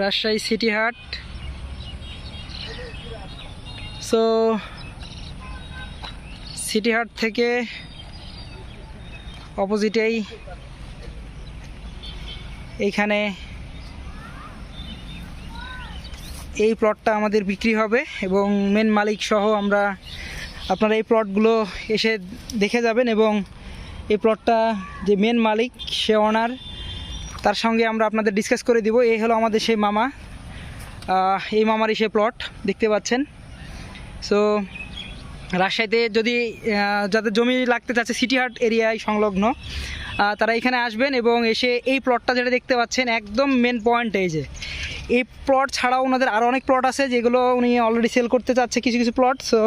Rajshahi city হাট। So city হাট থেকে অপোজিটেই এইখানে এই প্লটটা আমাদের বিক্রি হবে এবং মেন মালিক সহ আমরা আপনারা এই প্লটগুলো এসে দেখে যাবেন এবং এই প্লটটা যে মেন মালিক, সে ওনার তার সঙ্গে আমরা আপনাদের ডিসকাস করে দিব। এই হলো আমাদের সেই মামা। এই মামারই সে প্লট দেখতে পাচ্ছেন। সো রাজশাহীতে যদি যাদের জমি লাগতে চাচ্ছে সিটি হাট এরিয়ায় সংলগ্ন তারা এখানে আসবেন এবং এসে এই প্লটটা যেটা দেখতে পাচ্ছেন, একদম মেন পয়েন্ট এই যে। এই প্লট ছাড়াও ওনাদের আরও অনেক প্লট আছে, যেগুলো উনি অলরেডি সেল করতে চাচ্ছে কিছু কিছু প্লট সো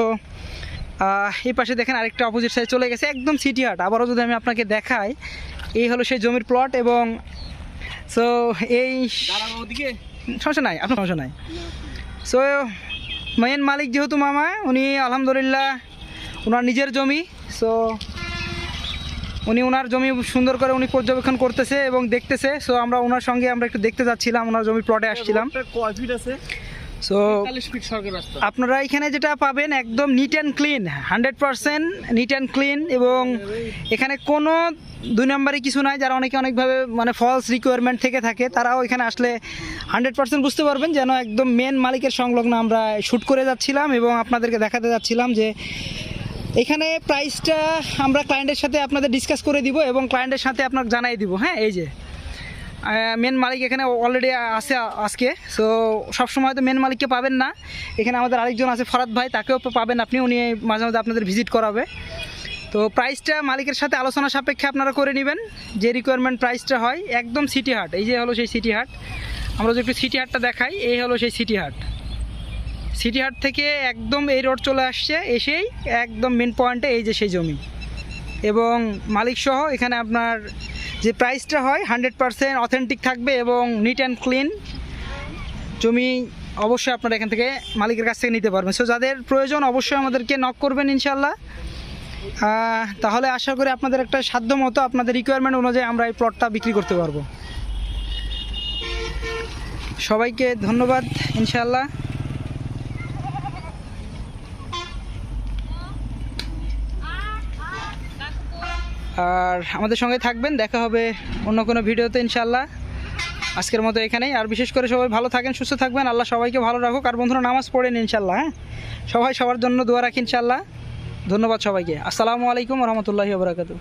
এই পাশে দেখেন আরেকটা অপোজিট সাইড চলে গেছে, একদম সিটি হাট আবারও যদি আমি আপনাকে দেখাই, এই হলো সেই জমির প্লট এবং সো এই সমস্যা নাই আপনার সমস্যা নাই। সো মেন মালিক যেহেতু মামা উনি আলহামদুলিল্লাহ ওনার নিজের জমি। সো উনি ওনার জমি সুন্দর করে উনি পর্যবেক্ষণ করতেছে এবং দেখতেছে। সো আমরা ওনার সঙ্গে আমরা একটু দেখতে যাচ্ছিলাম ওনার জমি প্লটে আসছিলাম। কয় ফিট আছে? সো আপনারা এখানে যেটা পাবেন একদম neat and clean hundred percent neat and clean এবং এখানে কোনো দুই নম্বরে কিছু নাই যারা অনেকে অনেকভাবে মানে ফলস রিকোয়ারমেন্ট থেকে থাকে তারাও এখানে আসলে হান্ড্রেড পার্সেন্ট বুঝতে পারবেন যেন একদম মেন মালিকের সংলগ্ন আমরা শ্যুট করে যাচ্ছিলাম এবং আপনাদেরকে দেখাতে যাচ্ছিলাম যে এখানে প্রাইসটা আমরা ক্লায়েন্টের সাথে আপনাদের ডিসকাস করে দিব এবং ক্লায়েন্টের সাথে আপনাকে জানাই দিব। হ্যাঁ এই যে। মেন মালিক এখানে অলরেডি আছে আজকে। সো সবসময় তো মেন মালিককে পাবেন না। এখানে আমাদের আরেকজন আছে ফরাদ ভাই, তাকেও পাবেন আপনি, উনি মাঝে মাঝে আপনাদের ভিজিট করাবে। তো প্রাইসটা মালিকের সাথে আলোচনা সাপেক্ষে আপনারা করে নেবেন, যে রিকোয়ারমেন্ট প্রাইসটা হয়, একদম সিটি হাট। এই যে হলো সেই সিটি হাট। আমরা যদি একটু সিটি হাটটা দেখাই, এই হলো সেই সিটি হাট। সিটি হাট থেকে একদম এই রোড চলে আসছে, এসেই একদম মেন পয়েন্টে এই যে সেই জমি। এবং মালিক সহ এখানে আপনার যে প্রাইসটা হয় হান্ড্রেড পারসেন্ট অথেন্টিক থাকবে এবং নিট অ্যান্ড ক্লিন জমি অবশ্যই আপনারা এখান থেকে মালিকের কাছ থেকে নিতে পারবেন। সো যাদের প্রয়োজন অবশ্যই আমাদেরকে নক করবেন ইনশাল্লাহ তাহলে আশা করি আপনাদের একটা সাধ্য মতো আপনাদের রিকোয়ারমেন্ট অনুযায়ী আমরা এই প্লটটা বিক্রি করতে পারব। সবাইকে ধন্যবাদ ইনশাল্লাহ আর আমাদের সঙ্গে থাকবেন, দেখা হবে অন্য কোনো ভিডিওতে ইনশাল্লাহ আজকের মতো এখানেই, আর বিশেষ করে সবাই ভালো থাকেন, সুস্থ থাকবেন, আল্লাহ সবাইকে ভালো রাখুক। আর বন্ধুরা, নামাজ পড়েন ইনশাল্লাহ হ্যাঁ? সবাই সবার জন্য দোয়া রাখি ইনশাল্লাহ ধন্যবাদ সবাইকে। আসসালামু আলাইকুম রহমতুল্লাহি বারাকাতু